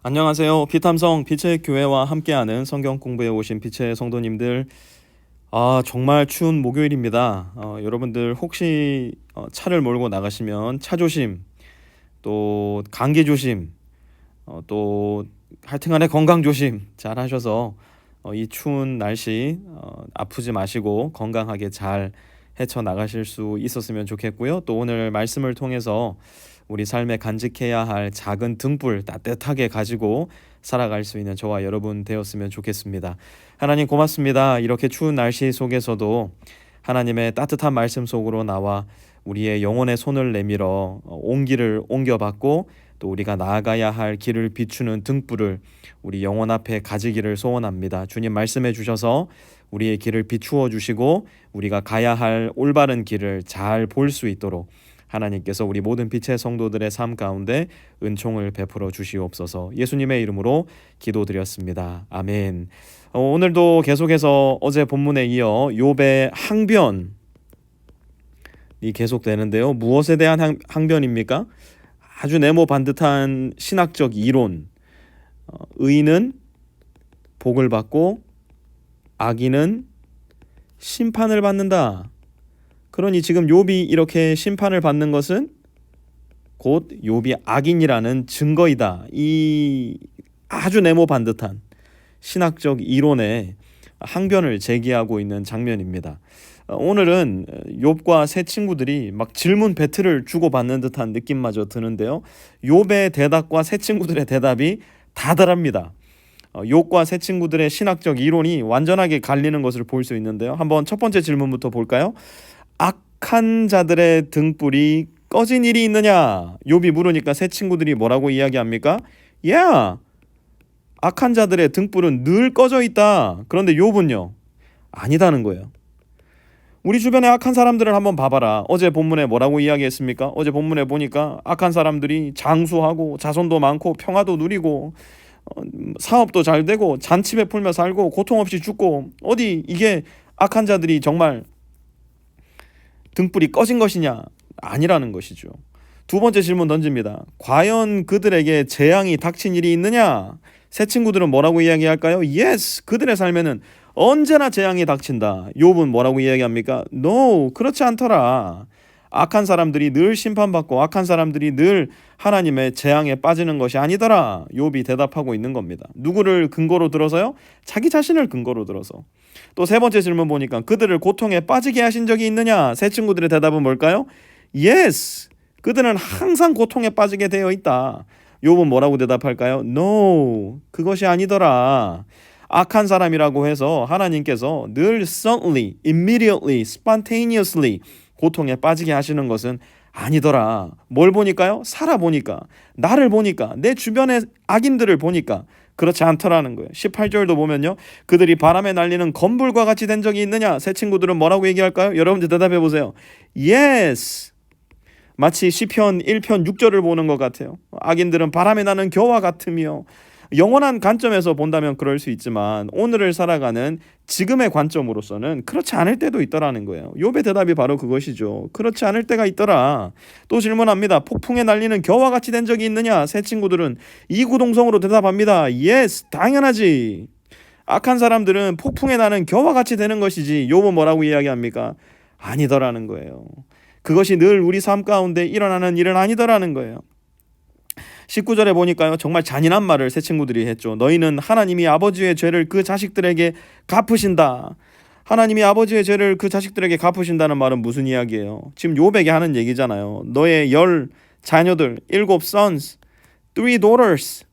안녕하세요. 피탐성 빛의 교회와 함께하는 성경 공부에 오신 빛의 성도님들. 아, 정말 추운 목요일입니다. 어, 여러분들 혹시 어, 차를 몰고 나가시면 차 조심, 또 감기 조심, 어, 또 하여튼 간에 건강 조심 잘 하셔서 어, 이 추운 날씨 어, 아프지 마시고 건강하게 잘 헤쳐 나가실 수 있었으면 좋겠고요. 또 오늘 말씀을 통해서 우리 삶에 간직해야 할 작은 등불 따뜻하게 가지고 살아갈 수 있는 저와 여러분 되었으면 좋겠습니다. 하나님 고맙습니다. 이렇게 추운 날씨 속에서도 하나님의 따뜻한 말씀 속으로 나와 우리의 영혼의 손을 내밀어 온기를 옮겨받고 또 우리가 나아가야 할 길을 비추는 등불을 우리 영혼 앞에 가지기를 소원합니다. 주님 말씀해 주셔서 우리의 길을 비추어 주시고 우리가 가야 할 올바른 길을 잘 볼 수 있도록 하나님께서 우리 모든 빛의 성도들의 삶 가운데 은총을 베풀어 주시옵소서. 예수님의 이름으로 기도드렸습니다. 아멘. 어, 오늘도 계속해서 어제 본문에 이어 욥의 항변 이 계속 되는데요. 무엇에 대한 항, 항변입니까? 아주 네모 반듯한 신학적 이론. 어, 의인은 복을 받고 악인은 심판을 받는다. 그러니 지금 욥이 이렇게 심판을 받는 것은 곧 욥이 악인이라는 증거이다. 이 아주 네모 반듯한 신학적 이론의 항변을 제기하고 있는 장면입니다. 어, 오늘은 욥과 세 친구들이 막 질문 배틀을 주고받는 듯한 느낌마저 드는데요. 욥의 대답과 세 친구들의 대답이 다다릅니다. 어, 욥과 세 친구들의 신학적 이론이 완전하게 갈리는 것을 볼 수 있는데요. 한번 첫 번째 질문부터 볼까요? 악한 자들의 등불이 꺼진 일이 있느냐? 욥이 물으니까 새 친구들이 뭐라고 이야기합니까? 야, 악한 자들의 등불은 늘 꺼져 있다. 그런데 욥은요, 아니다는 거예요. 우리 주변에 악한 사람들을 한번 봐봐라. 어제 본문에 뭐라고 이야기했습니까? 어제 본문에 보니까 악한 사람들이 장수하고 자손도 많고 평화도 누리고 어, 사업도 잘 되고 잔치 베풀며 살고 고통 없이 죽고 어디 이게 악한 자들이 정말 등불이 꺼진 것이냐? 아니라는 것이죠. 두 번째 질문 던집니다. 과연 그들에게 재앙이 닥친 일이 있느냐? 새 친구들은 뭐라고 이야기할까요? Yes, 그들의 삶에는 언제나 재앙이 닥친다. 욥은 뭐라고 이야기합니까? No, 그렇지 않더라. 악한 사람들이 늘 심판받고 악한 사람들이 늘 하나님의 재앙에 빠지는 것이 아니더라. 욥이 대답하고 있는 겁니다. 누구를 근거로 들어서요? 자기 자신을 근거로 들어서. 또 세 번째 질문 보니까 그들을 고통에 빠지게 하신 적이 있느냐? 새 친구들의 대답은 뭘까요? Yes. 그들은 항상 고통에 빠지게 되어 있다. 욥은 뭐라고 대답할까요? No. 그것이 아니더라. 악한 사람이라고 해서 하나님께서 늘 suddenly, immediately, spontaneously 고통에 빠지게 하시는 것은 아니더라. 뭘 보니까요? 살아보니까, 나를 보니까, 내 주변의 악인들을 보니까 그렇지 않더라는 거예요. 18절도 보면요. 그들이 바람에 날리는 건불과 같이 된 적이 있느냐? 새 친구들은 뭐라고 얘기할까요? 여러분들 대답해 보세요. Yes. 마치 시편 1편 6절을 보는 것 같아요. 악인들은 바람에 나는 겨와 같으며 영원한 관점에서 본다면 그럴 수 있지만 오늘을 살아가는 지금의 관점으로서는 그렇지 않을 때도 있더라는 거예요. 욥의 대답이 바로 그것이죠. 그렇지 않을 때가 있더라. 또 질문합니다. 폭풍에 날리는 겨와 같이 된 적이 있느냐? 새 친구들은 이구동성으로 대답합니다. Yes, 당연하지. 악한 사람들은 폭풍에 나는 겨와 같이 되는 것이지. 욥은 뭐라고 이야기합니까? 아니더라는 거예요. 그것이 늘 우리 삶 가운데 일어나는 일은 아니더라는 거예요. 19절에 보니까요. 정말 잔인한 말을 새 친구들이 했죠. 너희는 하나님이 아버지의 죄를 그 자식들에게 갚으신다. 하나님이 아버지의 죄를 그 자식들에게 갚으신다는 말은 무슨 이야기예요? 지금 요백이 하는 얘기잖아요. 너의 열 자녀들, 일곱 sons, three daughters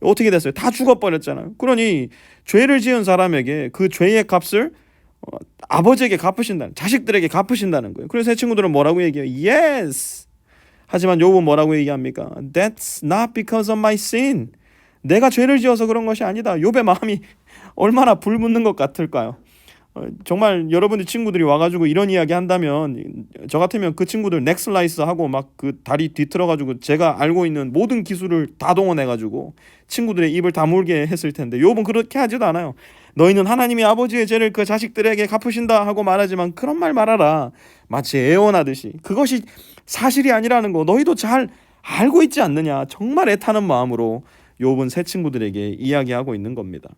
어떻게 됐어요? 다 죽어버렸잖아요. 그러니 죄를 지은 사람에게 그 죄의 값을 어, 아버지에게 갚으신다는, 자식들에게 갚으신다는 거예요. 그래서 새 친구들은 뭐라고 얘기해요? Yes. 하지만 욥은 뭐라고 얘기합니까? That's not because of my sin. 내가 죄를 지어서 그런 것이 아니다. 욥의 마음이 얼마나 불붙는 것 같을까요? 어, 정말 여러분들 친구들이 와가지고 이런 이야기 한다면 저 같으면 그 친구들 넥슬라이스 하고 막 그 다리 뒤틀어가지고 제가 알고 있는 모든 기술을 다 동원해가지고 친구들의 입을 다물게 했을 텐데 욥은 그렇게 하지도 않아요. 너희는 하나님이 아버지의 죄를 그 자식들에게 갚으신다 하고 말하지만 그런 말 말하라. 마치 애원하듯이 그것이 사실이 아니라는 거 너희도 잘 알고 있지 않느냐. 정말 애타는 마음으로 욥은 세 친구들에게 이야기하고 있는 겁니다.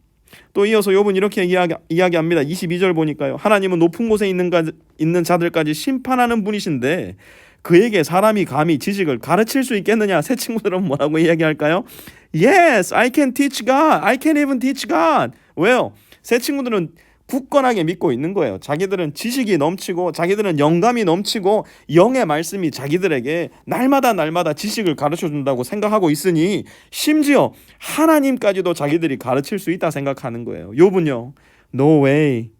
또 이어서 욥은 이렇게 이야기, 이야기합니다. 22절 보니까요. 하나님은 높은 곳에 있는, 가, 있는 자들까지 심판하는 분이신데 그에게 사람이 감히 지식을 가르칠 수 있겠느냐? 새 친구들은 뭐라고 이야기할까요? Yes, I can teach God. I can even teach God. 왜요? 새 친구들은 굳건하게 믿고 있는 거예요. 자기들은 지식이 넘치고 자기들은 영감이 넘치고 영의 말씀이 자기들에게 날마다 날마다 지식을 가르쳐 준다고 생각하고 있으니 심지어 하나님까지도 자기들이 가르칠 수 있다 생각하는 거예요. 요분요. No way.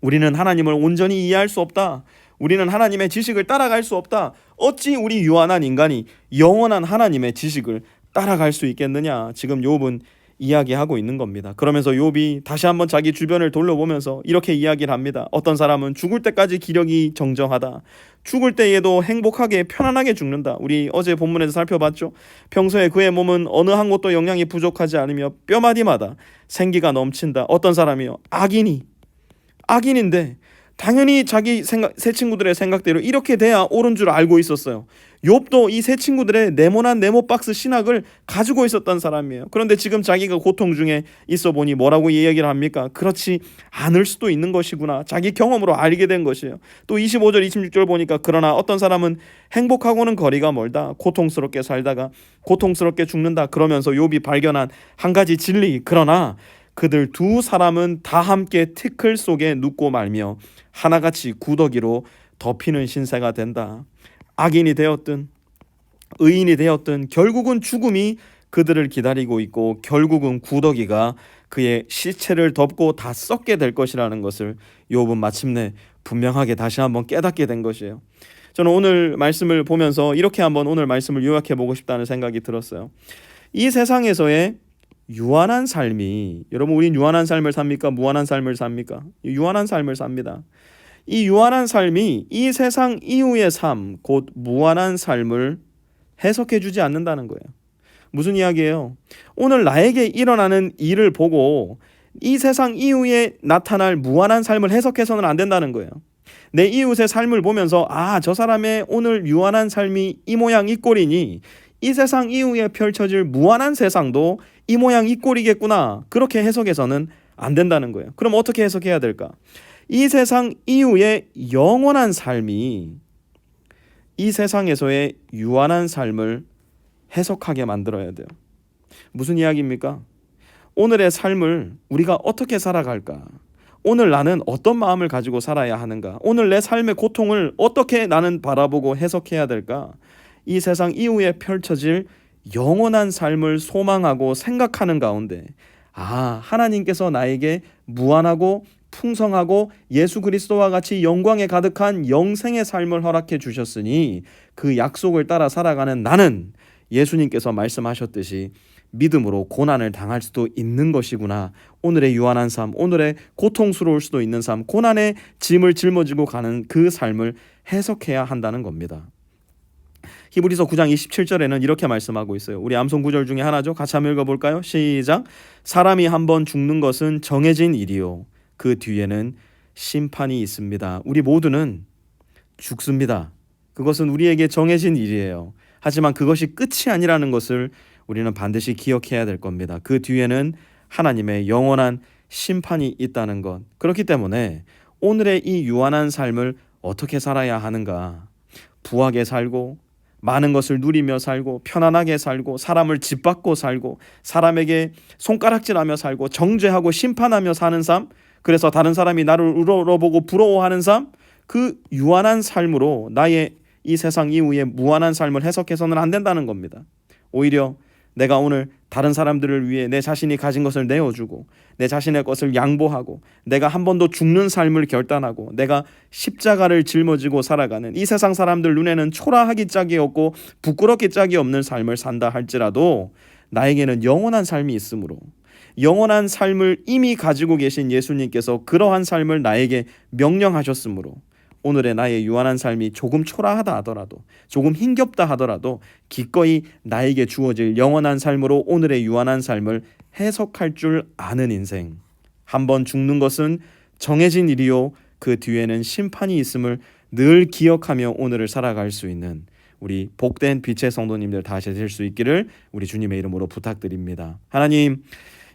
우리는 하나님을 온전히 이해할 수 없다. 우리는 하나님의 지식을 따라갈 수 없다. 어찌 우리 유한한 인간이 영원한 하나님의 지식을 따라갈 수 있겠느냐? 지금 욥은 이야기하고 있는 겁니다. 그러면서 욥이 다시 한번 자기 주변을 돌려보면서 이렇게 이야기를 합니다. 어떤 사람은 죽을 때까지 기력이 정정하다. 죽을 때에도 행복하게 편안하게 죽는다. 우리 어제 본문에서 살펴봤죠. 평소에 그의 몸은 어느 한 곳도 영양이 부족하지 않으며 뼈마디마다 생기가 넘친다. 어떤 사람이요? 악인이 악인인데 당연히 자기 생각 새 친구들의 생각대로 이렇게 돼야 옳은 줄 알고 있었어요. 욥도 이 새 친구들의 네모난 네모 박스 신학을 가지고 있었던 사람이에요. 그런데 지금 자기가 고통 중에 있어 보니 뭐라고 이야기를 합니까? 그렇지 않을 수도 있는 것이구나. 자기 경험으로 알게 된 것이에요. 또 25절 26절 보니까 그러나 어떤 사람은 행복하고는 거리가 멀다. 고통스럽게 살다가 고통스럽게 죽는다. 그러면서 욥이 발견한 한 가지 진리. 그러나 그들 두 사람은 다 함께 티클 속에 눕고 말며 하나같이 구더기로 덮이는 신세가 된다. 악인이 되었든 의인이 되었든 결국은 죽음이 그들을 기다리고 있고 결국은 구더기가 그의 시체를 덮고 다 썩게 될 것이라는 것을 욥은 마침내 분명하게 다시 한번 깨닫게 된 것이에요. 저는 오늘 말씀을 보면서 이렇게 한번 오늘 말씀을 요약해 보고 싶다는 생각이 들었어요. 이 세상에서의 유한한 삶이 여러분 우린 유한한 삶을 삽니까? 무한한 삶을 삽니까? 유한한 삶을 삽니다. 이 유한한 삶이 이 세상 이후의 삶, 곧 무한한 삶을 해석해 주지 않는다는 거예요. 무슨 이야기예요? 오늘 나에게 일어나는 일을 보고 이 세상 이후에 나타날 무한한 삶을 해석해서는 안 된다는 거예요. 내 이웃의 삶을 보면서 아, 저 사람의 오늘 유한한 삶이 이 모양 이 꼴이니 이 세상 이후에 펼쳐질 무한한 세상도 이 모양 이 꼴이겠구나. 그렇게 해석해서는 안 된다는 거예요. 그럼 어떻게 해석해야 될까? 이 세상 이후의 영원한 삶이 이 세상에서의 유한한 삶을 해석하게 만들어야 돼요. 무슨 이야기입니까? 오늘의 삶을 우리가 어떻게 살아갈까? 오늘 나는 어떤 마음을 가지고 살아야 하는가? 오늘 내 삶의 고통을 어떻게 나는 바라보고 해석해야 될까? 이 세상 이후에 펼쳐질 영원한 삶을 소망하고 생각하는 가운데 아, 하나님께서 나에게 무한하고 풍성하고 예수 그리스도와 같이 영광에 가득한 영생의 삶을 허락해 주셨으니 그 약속을 따라 살아가는 나는 예수님께서 말씀하셨듯이 믿음으로 고난을 당할 수도 있는 것이구나. 오늘의 유한한 삶, 오늘의 고통스러울 수도 있는 삶, 고난의 짐을 짊어지고 가는 그 삶을 해석해야 한다는 겁니다. 히브리서 9장 27절에는 이렇게 말씀하고 있어요. 우리 암송 구절 중에 하나죠. 같이 한번 읽어 볼까요? 시작. 사람이 한번 죽는 것은 정해진 일이요. 그 뒤에는 심판이 있습니다. 우리 모두는 죽습니다. 그것은 우리에게 정해진 일이에요. 하지만 그것이 끝이 아니라는 것을 우리는 반드시 기억해야 될 겁니다. 그 뒤에는 하나님의 영원한 심판이 있다는 것. 그렇기 때문에 오늘의 이 유한한 삶을 어떻게 살아야 하는가? 부하게 살고 많은 것을 누리며 살고 편안하게 살고 사람을 짓밟고 살고 사람에게 손가락질하며 살고 정죄하고 심판하며 사는 삶 그래서 다른 사람이 나를 우러러보고 부러워하는 삶, 그 유한한 삶으로 나의 이 세상 이후의 무한한 삶을 해석해서는 안 된다는 겁니다. 오히려 내가 오늘 다른 사람들을 위해 내 자신이 가진 것을 내어주고 내 자신의 것을 양보하고 내가 한 번도 죽는 삶을 결단하고 내가 십자가를 짊어지고 살아가는 이 세상 사람들 눈에는 초라하기 짝이 없고 부끄럽기 짝이 없는 삶을 산다 할지라도 나에게는 영원한 삶이 있으므로 영원한 삶을 이미 가지고 계신 예수님께서 그러한 삶을 나에게 명령하셨으므로 오늘의 나의 유한한 삶이 조금 초라하다 하더라도 조금 힘겹다 하더라도 기꺼이 나에게 주어질 영원한 삶으로 오늘의 유한한 삶을 해석할 줄 아는 인생. 한번 죽는 것은 정해진 일이요 그 뒤에는 심판이 있음을 늘 기억하며 오늘을 살아갈 수 있는 우리 복된 빛의 성도님들 다 되실 수 있기를 우리 주님의 이름으로 부탁드립니다. 하나님,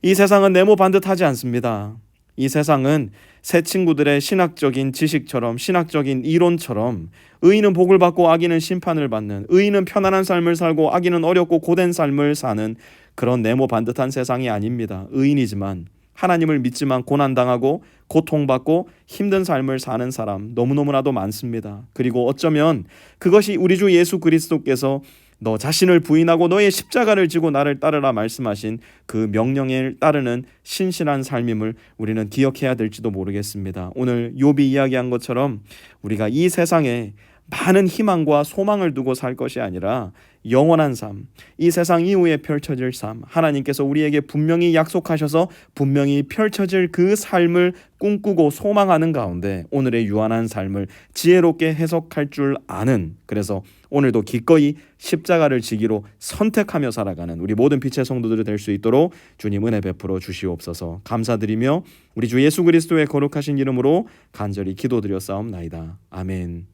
이 세상은 네모 반듯하지 않습니다. 이 세상은 새 친구들의 신학적인 지식처럼 신학적인 이론처럼 의인은 복을 받고 악인은 심판을 받는 의인은 편안한 삶을 살고 악인은 어렵고 고된 삶을 사는 그런 네모 반듯한 세상이 아닙니다. 의인이지만 하나님을 믿지만 고난당하고 고통받고 힘든 삶을 사는 사람 너무너무나도 많습니다. 그리고 어쩌면 그것이 우리 주 예수 그리스도께서 너 자신을 부인하고 너의 십자가를 지고 나를 따르라 말씀하신 그 명령에 따르는 신실한 삶임을 우리는 기억해야 될지도 모르겠습니다. 오늘 욥이 이야기한 것처럼 우리가 이 세상에 많은 희망과 소망을 두고 살 것이 아니라 영원한 삶, 이 세상 이후에 펼쳐질 삶, 하나님께서 우리에게 분명히 약속하셔서 분명히 펼쳐질 그 삶을 꿈꾸고 소망하는 가운데 오늘의 유한한 삶을 지혜롭게 해석할 줄 아는 그래서 오늘도 기꺼이 십자가를 지기로 선택하며 살아가는 우리 모든 빛의 성도들이 될 수 있도록 주님 은혜 베풀어 주시옵소서 감사드리며 우리 주 예수 그리스도의 거룩하신 이름으로 간절히 기도드려 싸움나이다. 아멘.